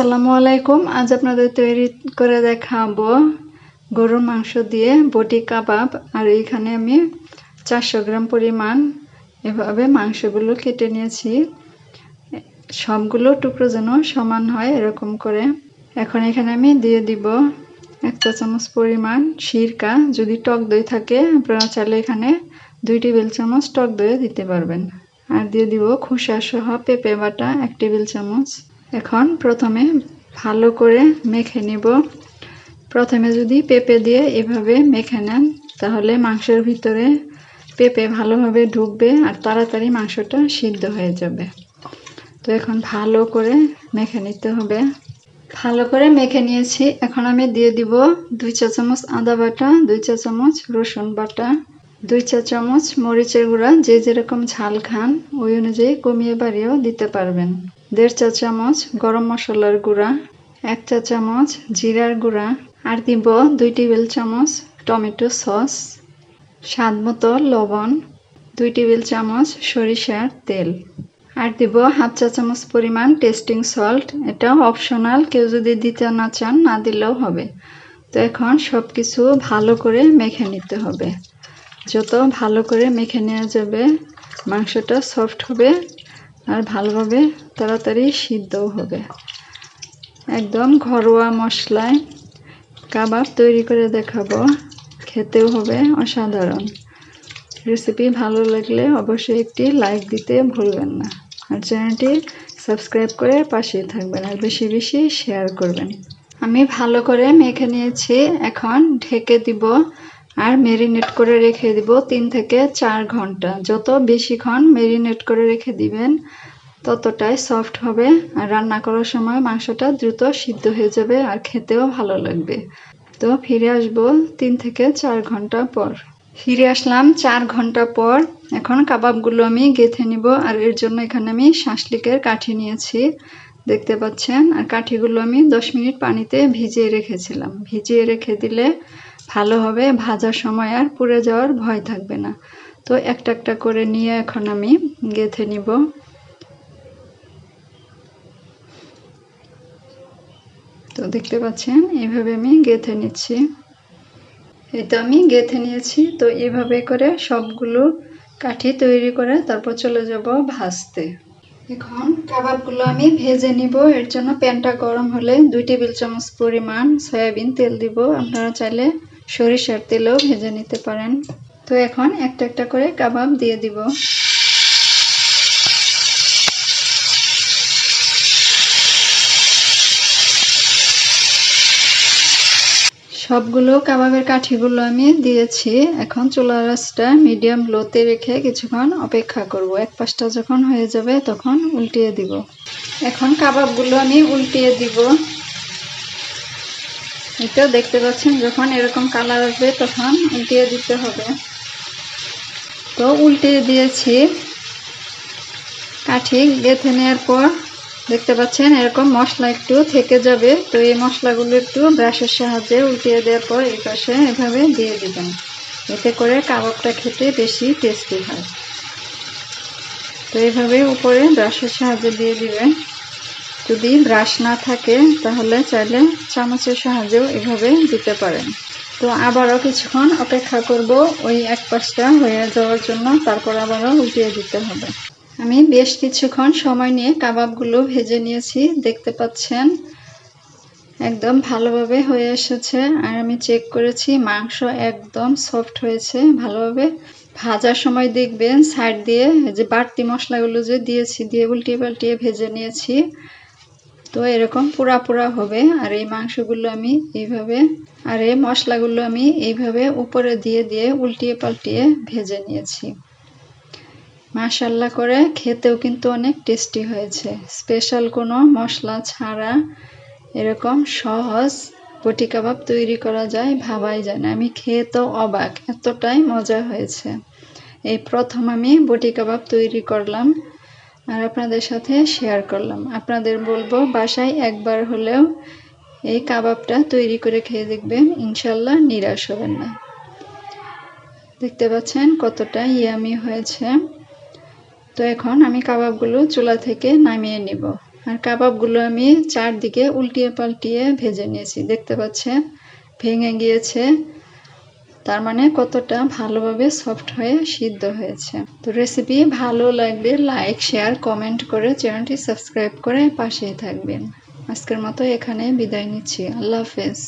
আসসালামু আলাইকুম। আজ আপনাদের তৈরি করে দেখাবো গরুর মাংস দিয়ে বটি কাবাব। আর এইখানে আমি চারশো গ্রাম পরিমাণ এভাবে মাংসগুলো কেটে নিয়েছি। সবগুলো টুকরো যেন সমান হয় এরকম করে। এখন এখানে আমি দিয়ে দিব এক চা চামচ পরিমাণ সিরকা। যদি টক দই থাকে, আপনারা চাইলে এখানে দুই টেবিল চামচ টক দই দিতে পারবেন। আর দিয়ে দিব খোসা সহ পেঁপে বাটা এক টেবিল চামচ। এখন প্রথমে ভালো করে মেখে নিব। প্রথমে যদি পেঁপে দিয়ে এভাবে মেখে নেন, তাহলে মাংসের ভিতরে পেঁপে ভালোভাবে ঢুকবে আর তাড়াতাড়ি মাংসটা সিদ্ধ হয়ে যাবে। তো এখন ভালো করে মেখে নিতে হবে। ভালো করে মেখে নিয়েছি। এখন আমি দিয়ে দিব দুই চা চামচ আদা বাটা, দুই চা চামচ রসুন বাটা, দুই চা চামচ মরিচের গুঁড়া। যে যেরকম ঝাল খান, ওই অনুযায়ী কমিয়ে বাড়িয়েও দিতে পারবেন। দেড় চা চামচ গরম মশলার গুঁড়া, এক চা চামচ জিরার গুঁড়া, আর দিব দুই টেবিল চামচ টমেটো সস। স্বাদ মতো লবণ, দুই টেবিল চামচ সরিষার তেল। আর দিব হাফ চা চামচ পরিমাণ টেস্টিং সল্ট। এটা অপশনাল, কেউ যদি দিতে না চান, না দিলেও হবে। তো এখন সব কিছু ভালো করে মেখে নিতে হবে। যত ভালো করে মেখে নেওয়া যাবে, মাংসটা সফট হবে আর ভালোভাবে তাড়াতাড়ি সিদ্ধও হবে। একদম ঘরোয়া মশলায় কাবাব তৈরি করে দেখাবো। খেতেও হবে অসাধারণ। রেসিপি ভালো লাগলে অবশ্যই একটি লাইক দিতে ভুলবেন না। আর চ্যানেলটি সাবস্ক্রাইব করে পাশেই থাকবেন আর বেশি বেশি শেয়ার করবেন। আমি ভালো করে মেখে নিয়েছি। এখন ঢেকে দিব আর মেরিনেট করে রেখে দিব তিন থেকে চার ঘণ্টা। যত বেশিক্ষণ মেরিনেট করে রেখে দিবেন, ততটাই সফট হবে। আর রান্না করার সময় মাংসটা দ্রুত সিদ্ধ হয়ে যাবে আর খেতেও ভালো লাগবে। তো ফিরে আসব তিন থেকে চার ঘণ্টা পর। ফিরে আসলাম চার ঘণ্টা পর। এখন কাবাবগুলো আমি গেথে নিব আর এর জন্য এখানে আমি শাঁসলিকের কাঠি নিয়েছি, দেখতে পাচ্ছেন। আর কাঠিগুলো আমি দশ মিনিট পানিতে ভিজিয়ে রেখেছিলাম। ভিজিয়ে রেখে দিলে ভালো হবে, ভাজার সময় আর পুড়ে যাওয়ার ভয় থাকবে না। তো একটা একটা করে নিয়ে এখন আমি গেথে নিব। তো দেখতে পাচ্ছেন, এইভাবে আমি গেথে নিচ্ছি। এই তো আমি গেথে নিয়েছি, তো এইভাবে করে সবগুলো কাঠি তৈরি করে তারপর চলে যাব ভাজতে। এখন কাবাবগুলো আমি ভেজে নিব, এর জন্য প্যানটা গরম হলে দুই টেবিল চামচ পরিমাণ সয়াবিন তেল দিব। আপনারা চাইলে সরিষার তেলেও ভেজে নিতে পারেন। তো এখন একটা একটা করে কাবাব দিয়ে দিব। সবগুলো কাবাবের কাঠিগুলো আমি দিয়েছি। এখন চুলার রাসটা মিডিয়াম লোতে রেখে কিছুক্ষণ অপেক্ষা করব। এক পাশটা যখন হয়ে যাবে তখন উল্টিয়ে দিব। এখন কাবাবগুলো আমি উল্টিয়ে দিব। এটা দেখতে পাচ্ছেন, যখন এরকম কালার আসবে তখন উল্টিয়ে দিতে হবে। তো উল্টিয়ে দিয়েছি। কাঠি গেঁথে নেওয়ার পর দেখতে পাচ্ছেন, এরকম মশলা একটু থেকে যাবে। তো এই মশলাগুলো একটু ব্রাশের সাহায্যে উল্টিয়ে দেওয়ার পর এই পাশে এভাবে দিয়ে দিবেন। এতে করে কাবাবটা খেতে বেশি টেস্টি হয়। তো এইভাবে উপরে ব্রাশের সাহায্যে দিয়ে দিবেন। যদি ব্রাশ না থাকে, তাহলে চাইলে চামচের সাহায্যেও এভাবে দিতে পারেন। তো আবারও কিছুক্ষণ অপেক্ষা করব, ওই এক পাশটা হয়ে যাওয়ার জন্য, তারপর আবারও উল্টিয়ে দিতে হবে। আমি বেশ কিছুক্ষণ সময় নিয়ে কাবাবগুলো ভেজে নিয়েছি, দেখতে পাচ্ছেন? একদম ভালোভাবে হয়ে এসেছে। আর আমি চেক করেছি, মাংস একদম সফট হয়েছে। ভালোভাবে ভাজার সময় দেখবেন সাইড দিয়ে যে বাড়তি মশলাগুলো যে দিয়েছি, দিয়ে উল্টিয়ে পাল্টিয়ে ভেজে নিয়েছি। তো এরকম পুরা পুরা হবে। আর এই মাংসগুলো আমি এইভাবে, আর এই মশলাগুলো আমি এইভাবে উপরে দিয়ে দিয়ে উল্টিয়ে পাল্টিয়ে ভেজে নিয়েছি। মাশাল্লাহ করে খেতেও কিন্তু অনেক টেস্টি হয়েছে। স্পেশাল কোনো মশলা ছাড়া এরকম সহজ বটি কাবাব তৈরি করা যায়, ভাবাই যায় না। আমি খেয়ে তো অবাক, এতটাই মজা হয়েছে। এই প্রথম আমি বটি কাবাব তৈরি করলাম। আর আপনাদের সাথে শেয়ার করলাম। আপনাদের বলব, বাসায় একবার হলেও এই কাবাবটা তৈরি করে খেয়ে দেখবেন, ইনশাল্লাহ নিরাশ হবেন না। দেখতে পাচ্ছেন কতটা ইয়ামি হয়েছে। তো এখন আমি কাবাবগুলো চুলা থেকে নামিয়ে নিব। আর কাবাবগুলো আমি চারদিকে উল্টিয়ে পাল্টিয়ে ভেজে নিয়েছি। দেখতে পাচ্ছেন, ভেঙে গিয়েছে। তার মানে কতটা ভালোভাবে সফট হয়ে সিদ্ধ হয়েছে। তো রেসিপি ভালো লাগবে লাইক শেয়ার কমেন্ট করে চ্যানেলটি সাবস্ক্রাইব করে পাশেই থাকবেন। আজকের মতো এখানে বিদায় নিচ্ছি। আল্লাহ হাফেজ।